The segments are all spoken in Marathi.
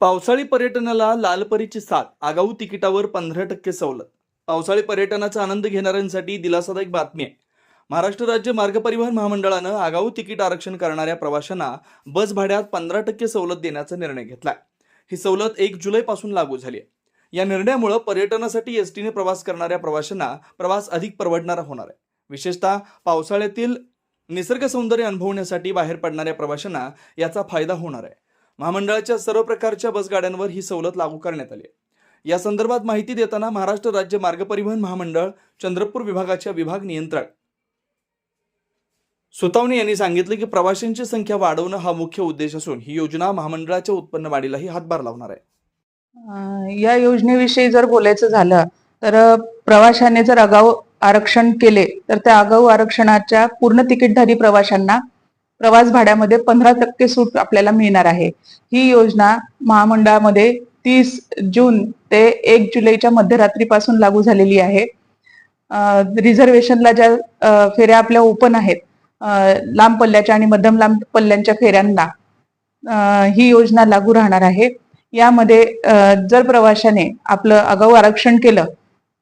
पावसाळी पर्यटनाला लालपरीची साथ आगाऊ तिकिटावर पंधरा टक्के सवलत. पावसाळी पर्यटनाचा आनंद घेणाऱ्यांसाठी दिलासादायक बातमी आहे. महाराष्ट्र राज्य मार्ग परिवहन महामंडळानं आगाऊ तिकीट आरक्षण करणाऱ्या प्रवाशांना बस भाड्यात पंधरा टक्के सवलत देण्याचा निर्णय घेतलाय. ही सवलत एक जुलैपासून लागू झाली आहे. या निर्णयामुळे पर्यटनासाठी एस टीने प्रवास करणाऱ्या प्रवाशांना प्रवास अधिक परवडणारा होणार आहे. विशेषतः पावसाळ्यातील निसर्ग सौंदर्य अनुभवण्यासाठी बाहेर पडणाऱ्या प्रवाशांना याचा फायदा होणार आहे. महामंडळाच्या सर्व प्रकारच्या बसगाड्यांवर ही सवलत लागू करण्यात आली आहे. या संदर्भात माहिती देताना महाराष्ट्र राज्य मार्ग परिवहन महामंडळ चंद्रपूर विभागाच्या विभाग नियंत्रक. सुतावणे यांनी सांगितले की प्रवाशांची संख्या वाढवणं हा मुख्य उद्देश असून ही योजना महामंडळाच्या उत्पन्न वाढीलाही हातभार लावणार आहे. या योजनेविषयी जर बोलायचं झालं तर प्रवाशाने जर आगाऊ आरक्षण केले तर त्या आगाऊ आरक्षणाच्या पूर्ण तिकीटधारी प्रवाशांना प्रवास भाड्यामध्ये पंधरा टक्के सूट आपल्याला मिळणार आहे. ही योजना महामंडळामध्ये तीस जून ते एक जुलैच्या मध्यरात्रीपासून लागू झालेली आहे. रिझर्वेशनला ज्या फेऱ्या आपल्या ओपन आहेत लांब पल्ल्याच्या आणि मध्यम लांब पल्ल्यांच्या फेऱ्यांना ही योजना लागू राहणार आहे. यामध्ये जर प्रवाशाने आपलं आगाऊ आरक्षण केलं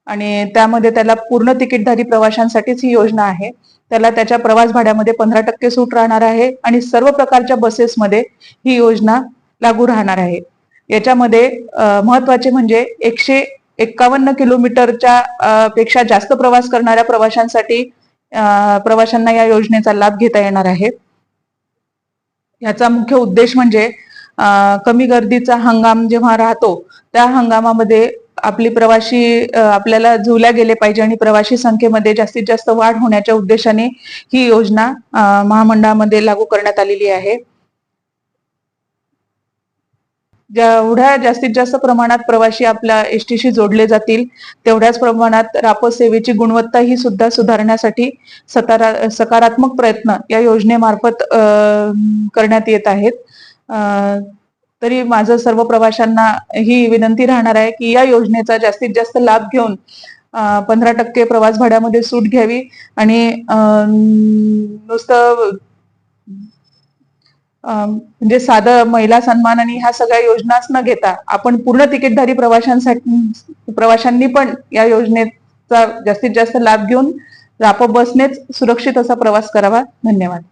आणि त्यामध्ये त्याला पूर्ण तिकीटधारी प्रवाशांसाठीच ही योजना आहे. त्याला त्याच्या प्रवास भाड्यामध्ये पंधरा टक्के सूट राहणार आहे आणि सर्व प्रकारच्या बसेसमध्ये ही योजना लागू राहणार आहे. याच्यामध्ये महत्त्वाचे म्हणजे एकशे एक्कावन्न किलोमीटरच्या पेक्षा जास्त प्रवास करणाऱ्या प्रवाशांसाठी प्रवाशांना या योजनेचा लाभ घेता येणार आहे. याचा मुख्य उद्देश म्हणजे कमी गर्दीचा हंगाम जेव्हा राहतो त्या हंगामामध्ये आपली प्रवाशी आपल्याला झुल्या गेले पाहिजे आणि प्रवाशी संख्येमध्ये जास्तीत जास्त वाढ होण्याच्या उद्देशाने ही योजना महामंडळामध्ये लागू करण्यात आलेली आहे. जेवढ्या जास्तीत जास्त प्रमाणात प्रवासी आपल्या एसटीशी जोडले जातील तेवढ्याच प्रमाणात रापो सेवेची गुणवत्ता ही सुद्धा सुधारण्यासाठी सकारा- सकारात्मक प्रयत्न या योजनेमार्फत अं, करण्यात येत आहेत. अं, तरी माझं सर्व प्रवाशांना ही विनंती राहणार आहे की या योजनेचा जास्तीत जास्त लाभ घेऊन पंधरा टक्के प्रवास भाड्यामध्ये सूट घ्यावी आणि नुसतं म्हणजे साधं महिला सन्मान आणि ह्या सगळ्या योजनाच न घेता आपण पूर्ण तिकीटधारी प्रवाशांसाठी प्रवाशांनी पण या योजनेचा जास्तीत जास्त लाभ घेऊन राप बसनेच सुरक्षित असा प्रवास करावा. धन्यवाद.